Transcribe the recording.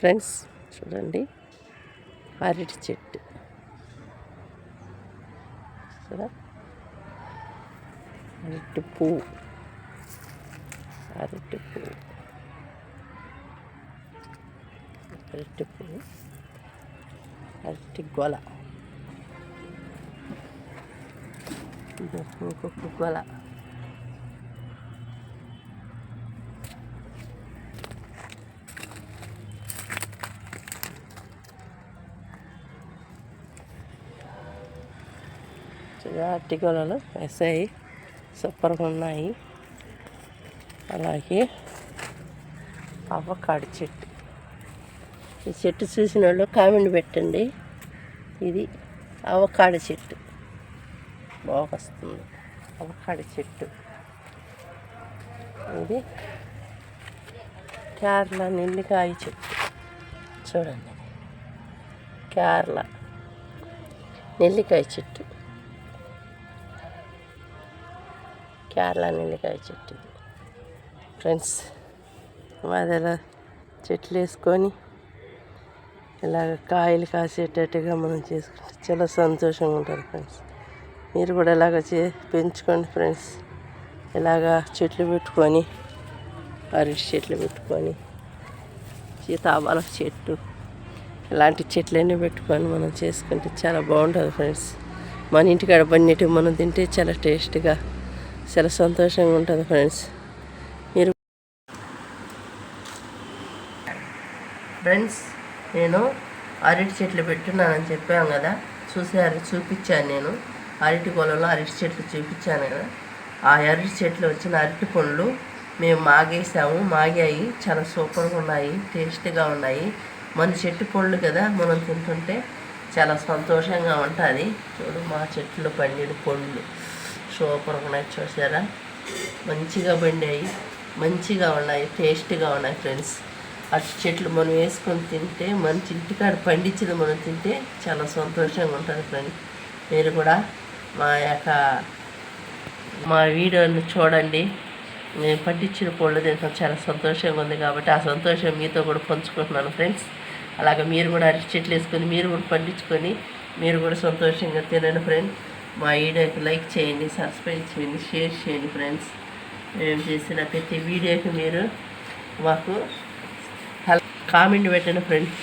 Friends చూడండి. అరటి చెట్టు. చూడ అరటి పువ్వు అరటి పువ్వు అరటి పువ్వు అరటి గొల. ఇంకొక గొల. అరటి గొలలు వేసాయి. సూపర్గా ఉన్నాయి. అలాగే అవకాడు చెట్టు. ఈ చెట్టు చూసిన వాళ్ళు కామెంట్ పెట్టండి. ఇది అవకాడ చెట్టు. బాగా వస్తుంది. అవకాడ చెట్టు. ఇది కేరళ నెల్లికాయ చెట్టు. చూడండి. కేరళ నెల్లికాయ చెట్టు. కేరళ నెల్లికాయ చెట్టు. ఫ్రెండ్స్ ఫ్రెండ్స్ మాదెలా చెట్లు వేసుకొని ఇలాగ కాయలు కాసేటట్టుగా మనం చేసుకుంటే చాలా సంతోషంగా ఉంటుంది ఫ్రెండ్స్. మీరు కూడా ఇలాగ చే పెంచుకోండి ఫ్రెండ్స్. ఇలాగా చెట్లు పెట్టుకొని అరటి చెట్లు పెట్టుకొని సీతాబాల చెట్టు ఇలాంటి చెట్లన్నీ పెట్టుకొని మనం చేసుకుంటే చాలా బాగుంటుంది ఫ్రెండ్స్. మన ఇంటికాడ పన్నీటి మనం తింటే చాలా టేస్ట్గా చాలా సంతోషంగా ఉంటుంది ఫ్రెండ్స్. మీరు ఫ్రెండ్స్ నేను అరటి చెట్లు పెట్టున్నానని చెప్పాను కదా. చూసారు చూపించాను నేను. అరటి పొలంలో అరటి చెట్లు చూపించాను కదా. ఆ అరటి చెట్లు వచ్చిన అరటి పండ్లు మేము మాగేసాము. మాగాయి చాలా సూపర్గా ఉన్నాయి టేస్ట్గా ఉన్నాయి. మన చెట్టు పళ్ళు కదా మనం తింటుంటే చాలా సంతోషంగా ఉంటుంది. చూడు మా చెట్లు పండిన పండ్లు. సూపర్గా ఉన్నాయి చూసారా మంచిగా పండాయి మంచిగా ఉన్నాయి టేస్ట్గా ఉన్నాయి ఫ్రెండ్స్ అటు చెట్లు మనం వేసుకొని తింటే మంచి ఇంటికాడ పండించింది మనం తింటే చాలా సంతోషంగా ఉంటుంది ఫ్రెండ్స్ మీరు కూడా మా యొక్క మా వీడియోని చూడండి. నేను పండించిన పళ్ళు తింటాం చాలా సంతోషంగా ఉంది కాబట్టి ఆ సంతోషం మీతో కూడా పంచుకుంటున్నాను ఫ్రెండ్స్ అలాగే మీరు కూడా అరటి చెట్లు వేసుకొని మీరు కూడా పండించుకొని మీరు కూడా సంతోషంగా తినండి ఫ్రెండ్స్ మా వీడియోకి లైక్ చేయండి సబ్స్క్రైబ్ చేయండి షేర్ చేయండి ఫ్రెండ్స్. మేము చేసిన ప్రతి వీడియోకి మీరు మాకు కామెంట్ పెట్టండి ఫ్రెండ్స్.